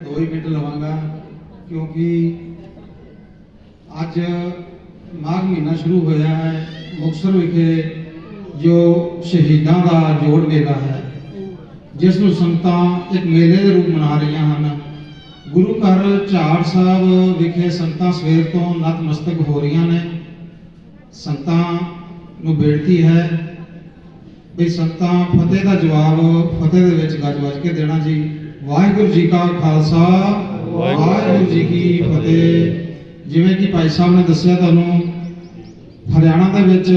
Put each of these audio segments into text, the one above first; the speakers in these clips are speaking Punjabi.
ਦੋ ਹੀ ਮਿੰਟ ਲਵਾਂਗਾ, ਕਿਉਂਕਿ ਅੱਜ ਮਾਘ ਮਹੀਨਾ ਸ਼ੁਰੂ ਹੋਇਆ ਹੈ। ਮੁਕਤਸਰ ਵਿਖੇ ਜੋ ਸ਼ਹੀਦਾਂ ਦਾ ਜੋੜ ਮੇਲਾ ਹੈ, ਜਿਸ ਨੂੰ ਸੰਗਤਾਂ ਇੱਕ ਮੇਲੇ ਦੇ ਰੂਪ ਮਨਾ ਰਹੀਆਂ ਹਨ। ਗੁਰੂ ਘਰ ਝਾੜ ਸਾਹਿਬ ਵਿਖੇ ਸੰਗਤਾਂ ਸਵੇਰ ਤੋਂ ਨਤਮਸਤਕ ਹੋ ਰਹੀਆਂ ਨੇ। ਸੰਗਤਾਂ ਨੂੰ ਬੇਨਤੀ ਹੈ ਵੀ ਸੰਗਤਾਂ ਫਤਿਹ ਦਾ ਜਵਾਬ, ਫਤਿਹ ਦੇ ਵਿੱਚ ਗੱਜ ਵੱਜ ਕੇ ਦੇਣਾ ਜੀ। ਵਾਹਿਗੁਰੂ ਜੀ ਕਾ ਖਾਲਸਾ ਵਾਹਿਗੁਰੂ ਜੀ ਕੀ ਫਤਿਹ। ਜਿਵੇਂ ਕਿ ਭਾਈ ਸਾਹਿਬ ਨੇ ਦੱਸਿਆ ਤੁਹਾਨੂੰ ਹਰਿਆਣਾ ਦੇ ਵਿੱਚ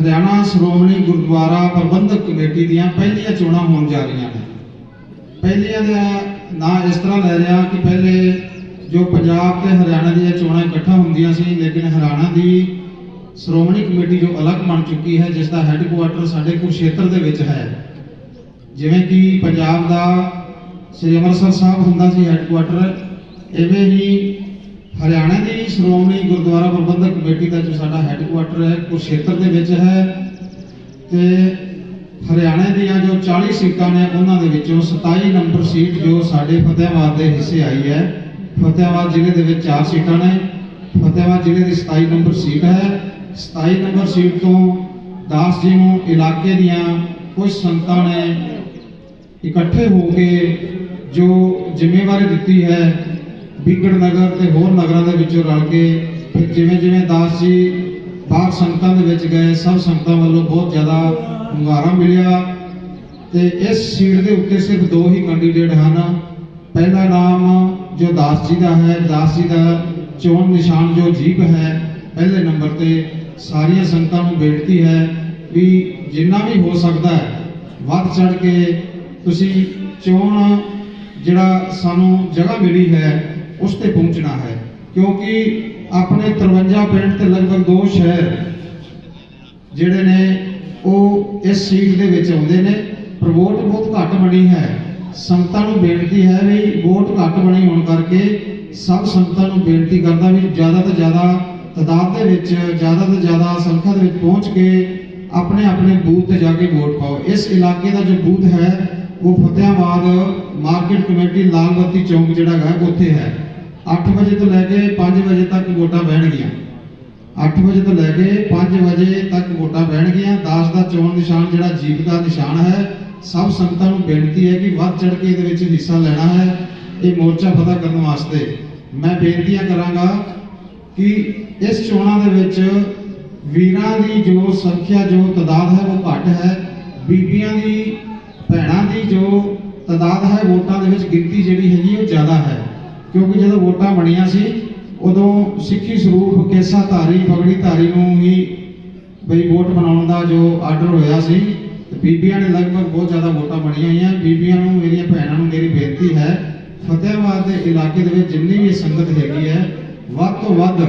ਹਰਿਆਣਾ ਸ਼੍ਰੋਮਣੀ ਗੁਰਦੁਆਰਾ ਪ੍ਰਬੰਧਕ ਕਮੇਟੀ ਦੀਆਂ ਪਹਿਲੀਆਂ ਚੋਣਾਂ ਹੋਣ ਜਾ ਰਹੀਆਂ ਨੇ। ਪਹਿਲੀਆਂ ਦਾ ਨਾਂ ਇਸ ਤਰ੍ਹਾਂ ਲੈ ਰਿਹਾ ਕਿ ਪਹਿਲੇ ਜੋ ਪੰਜਾਬ ਤੇ ਹਰਿਆਣਾ ਦੀਆਂ ਚੋਣਾਂ ਇਕੱਠਾ ਹੁੰਦੀਆਂ ਸੀ ਲੇਕਿਨ ਹਰਿਆਣਾ ਦੀ ਸ਼੍ਰੋਮਣੀ ਕਮੇਟੀ ਜੋ ਅਲੱਗ ਬਣ ਚੁੱਕੀ ਹੈ ਜਿਸ ਦਾ ਹੈੱਡਕੁਆਟਰ ਸਾਡੇ ਕੁਰਸ਼ੇਤਰ ਦੇ ਵਿੱਚ ਹੈ। ਜਿਵੇਂ ਕਿ ਪੰਜਾਬ ਦਾ ਸ੍ਰੀ ਅੰਮ੍ਰਿਤਸਰ ਸਾਹਿਬ ਹੁੰਦਾ ਸੀ ਹੈੱਡਕੁਆਟਰ ਐਵੇਂ ਹੀ ਹਰਿਆਣਾ ਦੀ ਸ਼੍ਰੋਮਣੀ ਗੁਰਦੁਆਰਾ ਪ੍ਰਬੰਧਕ ਕਮੇਟੀ ਦਾ ਜੋ ਸਾਡਾ ਹੈੱਡਕੁਆਟਰ ਹੈ ਕੁਰਸ਼ੇਤਰ ਦੇ ਵਿੱਚ ਹੈ ਤੇ ਹਰਿਆਣਾ ਦੀਆਂ ਜੋ 40 ਸੀਟਾਂ ਨੇ ਉਹਨਾਂ ਦੇ ਵਿੱਚੋਂ 27 ਨੰਬਰ ਸੀਟ ਜੋ ਸਾਡੇ ਫਤਿਹਾਬਾਦ ਦੇ ਹਿੱਸੇ ਆਈ ਹੈ। ਫਤਿਹਾਬਾਦ ਜ਼ਿਲ੍ਹੇ ਦੇ ਵਿੱਚ 4 ਸੀਟਾਂ ਨੇ। ਫਤਿਹਾਬਾਦ ਜ਼ਿਲ੍ਹੇ ਦੀ 27 ਨੰਬਰ ਸੀਟ ਹੈ। 27 ਨੰਬਰ ਸੀਟ ਤੋਂ ਦਾਸ ਜੀ ਨੂੰ ਇਲਾਕੇ ਦੀਆਂ ਕੁਝ ਸੰਗਤਾਂ ਨੇ ਇਕੱਠੇ ਹੋ ਕੇ ਜੋ ਜ਼ਿੰਮੇਵਾਰੀ ਦਿੱਤੀ ਹੈ ਬਿਗੜ ਨਗਰ ਤੇ ਹੋਰ ਨਗਰਾਂ ਦੇ ਵਿੱਚੋਂ ਰਲ ਕੇ, ਫਿਰ ਜਿਵੇਂ ਜਿਵੇਂ ਦਾਸ ਜੀ ਬਾਹਰ ਸੰਗਤਾਂ ਦੇ ਵਿੱਚ ਗਏ, ਸਭ ਸੰਗਤਾਂ ਵੱਲੋਂ ਬਹੁਤ ਜ਼ਿਆਦਾ ਹੁੰਗਾਰਾ ਮਿਲਿਆ ਤੇ ਇਸ ਸੀਟ ਦੇ ਉੱਤੇ ਸਿਰਫ ਦੋ ਹੀ ਕੈਂਡੀਡੇਟ ਹਨ। ਪਹਿਲਾ ਨਾਮ ਜੋ ਦਾਸ ਜੀ ਦਾ ਹੈ, ਦਾਸ ਜੀ ਦਾ ਚੋਣ ਨਿਸ਼ਾਨ ਜੋ ਜੀਪ ਹੈ, ਪਹਿਲੇ ਨੰਬਰ ਤੇ ਸਾਰੀਆਂ ਸੰਗਤਾਂ ਨੂੰ ਬੇਨਤੀ ਹੈ ਵੀ ਜਿੰਨਾ ਵੀ ਹੋ ਸਕਦਾ ਹੈ, ਵੱਧ ਚੜ ਕੇ ਤੁਸੀਂ ਚੋਣ ਜਿਹੜਾ ਸਾਨੂੰ ਜਗ੍ਹਾ ਮਿਲੀ ਹੈ, ਉਸ ਤੇ ਪਹੁੰਚਣਾ ਹੈ। ਕਿਉਂਕਿ ਆਪਣੇ 53 ਪਿੰਡ ਤੇ ਲਗਭਗ ਦੋ ਸ਼ਹਿਰ ਜਿਹੜੇ ਨੇ, ਉਹ ਇਸ ਸੀਟ ਦੇ ਵਿੱਚ ਆਉਂਦੇ ਨੇ। ਪਰ ਵੋਟ ਬਹੁਤ ਘੱਟ ਬਣੀ ਹੈ। ਸੰਗਤਾਂ ਨੂੰ ਬੇਨਤੀ ਹੈ ਵੀ ਵੋਟ ਘੱਟ ਬਣੀ ਹੋਣ ਕਰਕੇ ਸਭ ਸੰਗਤਾਂ ਨੂੰ ਬੇਨਤੀ ਕਰਦਾ ਵੀ ਜ਼ਿਆਦਾ ਤੋਂ ਜ਼ਿਆਦਾ ਤਦਾਦ ਦੇ ਵਿੱਚ, ਜ਼ਿਆਦਾ ਤੋਂ ਜ਼ਿਆਦਾ ਸੰਖਿਆ ਦੇ ਵਿੱਚ ਪਹੁੰਚ ਕੇ ਆਪਣੇ ਆਪਣੇ ਬੂਥ ਤੇ ਜਾ ਕੇ ਵੋਟ ਪਾਓ। ਇਸ ਇਲਾਕੇ ਦਾ ਜੋ ਬੂਥ ਹੈ ਉਹ ਫਤਿਆਬਾਦ ਮਾਰਕੀਟ ਕਮੇਟੀ ਲਾਲਬੱਤੀ ਚੌਂਕ ਜਿਹੜਾ ਹੈ ਉੱਥੇ ਹੈ। 8 ਵਜੇ ਤੋਂ ਲੈ ਕੇ 5 ਵਜੇ ਤੱਕ ਵੋਟਾਂ ਬਹਿਣਗੀਆਂ। 8 ਵਜੇ ਤੋਂ ਲੈ ਕੇ 5 ਵਜੇ ਤੱਕ ਵੋਟਾਂ ਬਹਿਣਗੀਆਂ। ਦਾਸ ਦਾ ਚੋਣ ਨਿਸ਼ਾਨ ਜਿਹੜਾ ਜੀਵ ਦਾ ਨਿਸ਼ਾਨ ਹੈ। ਸਭ ਸੰਗਤਾਂ ਨੂੰ ਬੇਨਤੀ ਹੈ ਕਿ ਵੱਧ ਚੜ ਕੇ ਇਹਦੇ ਵਿੱਚ ਹਿੱਸਾ ਲੈਣਾ ਹੈ ਇਹ ਮੋਰਚਾ ਫਤਿਹ ਕਰਨ ਵਾਸਤੇ। ਮੈਂ ਬੇਨਤੀਆਂ ਕਰਾਂਗਾ ਕਿ ਇਸ ਚੋਣਾਂ ਦੇ ਵਿੱਚ ਵੀਰਾਂ ਦੀ ਜੋ ਸੰਖਿਆ, ਜੋ ਤਦਾਦ ਹੈ, ਉਹ ਘੱਟ ਹੈ। ਬੀਬੀਆਂ ਦੀ ਤਦਾਦ ਹੈ, ਵੋਟਾਂ ਦੇ ਵਿੱਚ ਗਿਣਤੀ ਜਿਹੜੀ ਹੈਗੀ ਉਹ ਜ਼ਿਆਦਾ ਹੈ। ਕਿਉਂਕਿ ਜਦੋਂ ਵੋਟਾਂ ਬਣੀਆਂ ਸੀ, ਉਦੋਂ ਸਿੱਖੀ ਸਰੂਪ ਕੇਸਾ ਧਾਰੀ ਪਗੜੀ ਧਾਰੀ ਨੂੰ ਹੀ ਬਈ ਵੋਟ ਬਣਾਉਣ ਦਾ ਜੋ ਆਰਡਰ ਹੋਇਆ ਸੀ, ਤੇ ਬੀਬੀਆਂ ਨੇ ਲਗਭਗ ਬਹੁਤ ਜ਼ਿਆਦਾ ਵੋਟਾਂ ਬਣੀਆਂ ਹੋਈਆਂ। ਬੀਬੀਆਂ ਨੂੰ, ਮੇਰੀਆਂ ਭੈਣਾਂ ਨੂੰ ਮੇਰੀ ਬੇਨਤੀ ਹੈ ਫਤਿਹਾਬਾਦ ਦੇ ਇਲਾਕੇ ਦੇ ਵਿੱਚ ਜਿੰਨੀ ਵੀ ਸੰਗਤ ਹੈਗੀ ਹੈ, ਵੱਧ ਤੋਂ ਵੱਧ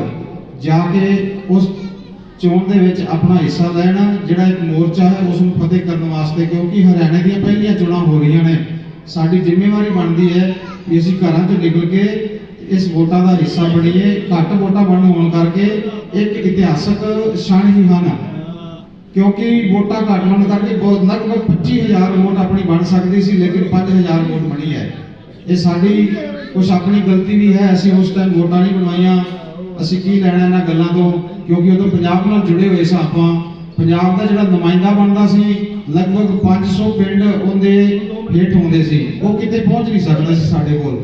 ਜਾ ਕੇ ਉਸ ਚੋਣ ਦੇ ਵਿੱਚ ਆਪਣਾ ਹਿੱਸਾ ਲੈਣ। ਜਿਹੜਾ ਇੱਕ ਮੋਰਚਾ ਹੈ, ਉਸ ਨੂੰ ਫਤਿਹ ਕਰਨ ਵਾਸਤੇ, ਕਿਉਂਕਿ ਹਰਿਆਣੇ ਦੀਆਂ ਪਹਿਲੀਆਂ ਚੋਣਾਂ ਹੋ ਰਹੀਆਂ ਨੇ। ਸਾਡੀ ਜ਼ਿੰਮੇਵਾਰੀ ਬਣਦੀ ਹੈ ਕਿ ਅਸੀਂ ਘਰਾਂ ਤੋਂ ਨਿਕਲ ਕੇ ਇਸ ਵੋਟਾਂ ਦਾ ਹਿੱਸਾ ਬਣੀਏ, ਘੱਟ ਵੋਟਾਂ ਬਣ ਹੋਣ ਕਰਕੇ ਇੱਕ ਇਤਿਹਾਸਕ ਸ਼ਾਨ ਹੀ ਹਨ। ਕਿਉਂਕਿ ਵੋਟਾਂ ਘੱਟ ਬਣਨ ਕਰਕੇ ਬਹੁਤ ਲਗਭਗ 25000 ਵੋਟ ਆਪਣੀ ਬਣ ਸਕਦੀ ਸੀ, ਲੇਕਿਨ 5000 ਵੋਟ ਬਣੀ ਹੈ। ਇਹ ਸਾਡੀ ਕੁਝ ਆਪਣੀ ਗਲਤੀ ਵੀ ਹੈ, ਅਸੀਂ ਉਸ ਟਾਈਮ ਵੋਟਾਂ ਨਹੀਂ ਬਣਵਾਈਆਂ। ਅਸੀਂ ਕੀ ਲੈਣਾ ਇਹਨਾਂ ਗੱਲਾਂ ਤੋਂ? ਕਿਉਂਕਿ ਉਦੋਂ ਪੰਜਾਬ ਨਾਲ ਜੁੜੇ ਹੋਏ ਸੀ ਆਪਾਂ। ਪੰਜਾਬ ਦਾ ਜਿਹੜਾ ਨੁਮਾਇੰਦਾ ਬਣਦਾ ਸੀ, ਲਗਭਗ 500 ਪਿੰਡ ਉਹਦੇ ਹੇਠ ਹੁੰਦੇ ਸੀ। ਉਹ ਕਿਤੇ ਪਹੁੰਚ ਨਹੀਂ ਸਕਦਾ ਸੀ ਸਾਡੇ ਕੋਲ।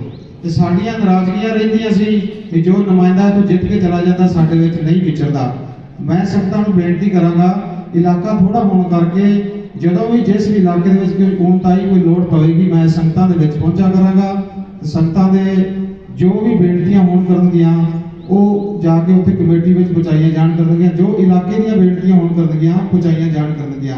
ਤੇ ਸਾਡੀਆਂ ਨਾਰਾਜ਼ਗੀਆਂ ਰਹਿੰਦੀਆਂ ਸੀ ਕਿ ਜੋ ਨੁਮਾਇੰਦਾ ਤੋਂ ਜਿੱਤ ਕੇ ਚਲਾ ਜਾਂਦਾ, ਸਾਡੇ ਵਿੱਚ ਨਹੀਂ ਵਿਚਰਦਾ। ਮੈਂ ਸੰਗਤਾਂ ਨੂੰ ਬੇਨਤੀ ਕਰਾਂਗਾ, ਇਲਾਕਾ ਥੋੜਾ ਹੋਣ ਕਰਕੇ ਜਦੋਂ ਵੀ ਜਿਸ ਵੀ ਇਲਾਕੇ ਦੇ ਵਿੱਚ ਕੋਈ ਕੌਮਤਾਈ ਕੋਈ ਲੋੜ ਪਵੇਗੀ, ਮੈਂ ਸੰਗਤਾਂ ਦੇ ਵਿੱਚ ਪਹੁੰਚਾ ਕਰਾਂਗਾ। ਤੇ ਸੰਗਤਾਂ ਦੇ ਜੋ ਵੀ ਬੇਨਤੀਆਂ ਹੋਣ ਕਰਨਗੀਆਂ ਉਹ ਜਾ ਕੇ ਉੱਥੇ ਕਮੇਟੀ ਵਿੱਚ ਪਹੁੰਚਾਈਆਂ ਜਾਣ ਕਰਨਗੀਆਂ ਜੋ ਇਲਾਕੇ ਦੀਆਂ ਬੇਨਤੀਆਂ ਹੋਣ ਕਰਨਗੀਆਂ ਪਹੁੰਚਾਈਆਂ ਜਾਣ ਕਰਨਗੀਆਂ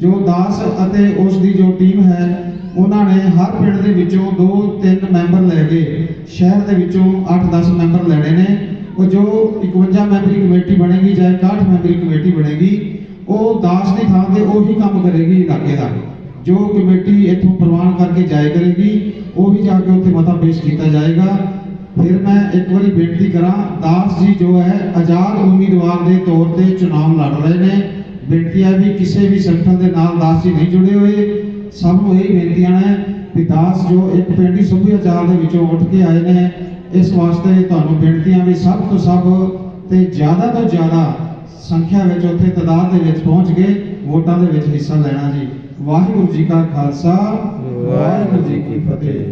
ਜੋ ਦਾਸ ਅਤੇ ਉਸ ਦੀ ਜੋ ਟੀਮ ਹੈ ਉਹਨਾਂ ਨੇ ਹਰ ਪਿੰਡ ਦੇ ਵਿੱਚੋਂ 2-3 ਮੈਂਬਰ ਲੈ ਕੇ ਸ਼ਹਿਰ ਦੇ ਵਿੱਚੋਂ 8-10 ਮੈਂਬਰ ਲੈਣੇ ਨੇ। ਉਹ ਜੋ 51 ਮੈਂਬਰੀ ਕਮੇਟੀ ਬਣੇਗੀ ਜਾਂ 61 ਮੈਂਬਰੀ ਕਮੇਟੀ ਬਣੇਗੀ, ਉਹ ਦਾਸ ਦੀ ਥਾਂ ਤੇ ਉਹੀ ਕੰਮ ਕਰੇਗੀ ਇਲਾਕੇ ਦਾ। ਜੋ ਕਮੇਟੀ ਇੱਥੋਂ ਪ੍ਰਵਾਨ ਕਰਕੇ ਜਾਇਆ ਕਰੇਗੀ, ਉਹੀ ਜਾ ਕੇ ਉੱਥੇ ਮਤਾ ਪੇਸ਼ ਕੀਤਾ ਜਾਏਗਾ। ਫਿਰ ਮੈਂ ਇੱਕ ਵਾਰੀ ਬੇਨਤੀ ਕਰਾਂ, ਦਾਸ ਜੀ ਜੋ ਹੈ, ਆਜ਼ਾਦ ਉਮੀਦਵਾਰ ਦੇ ਤੌਰ ਤੇ ਚੁਣਾਵ ਲੜ ਰਹੇ ਨੇ। ਬੇਨਤੀ ਹੈ ਵੀ ਕਿਸੇ ਵੀ ਸੰਗਠਨ ਦੇ ਨਾਲ ਦਾਸ ਜੀ ਨਹੀਂ ਜੁੜੇ ਹੋਏ। ਸਭ ਨੂੰ ਇਹ ਬੇਨਤੀਆਂ ਨੇ ਵੀ ਦਾਸ ਜੋ ਇੱਕ ਪਿੰਡੀ ਸਭਿਆਚਾਰ ਦੇ ਵਿੱਚੋਂ ਉੱਠ ਕੇ ਆਏ ਨੇ, ਇਸ ਵਾਸਤੇ ਤੁਹਾਨੂੰ ਬੇਨਤੀਆਂ ਵੀ ਸਭ ਤੋਂ ਸਭ ਤੇ ਜ਼ਿਆਦਾ ਤੋਂ ਜ਼ਿਆਦਾ ਸੰਖਿਆ ਵਿੱਚ ਉੱਥੇ ਤਦਾਦ ਦੇ ਵਿੱਚ ਪਹੁੰਚ ਕੇ ਵੋਟਾਂ ਦੇ ਵਿੱਚ ਹਿੱਸਾ ਲੈਣਾ ਜੀ। ਵਾਹਿਗੁਰੂ ਜੀ ਕਾ ਖਾਲਸਾ, ਵਾਹਿਗੁਰੂ ਜੀ ਕੀ ਫਤਿਹ।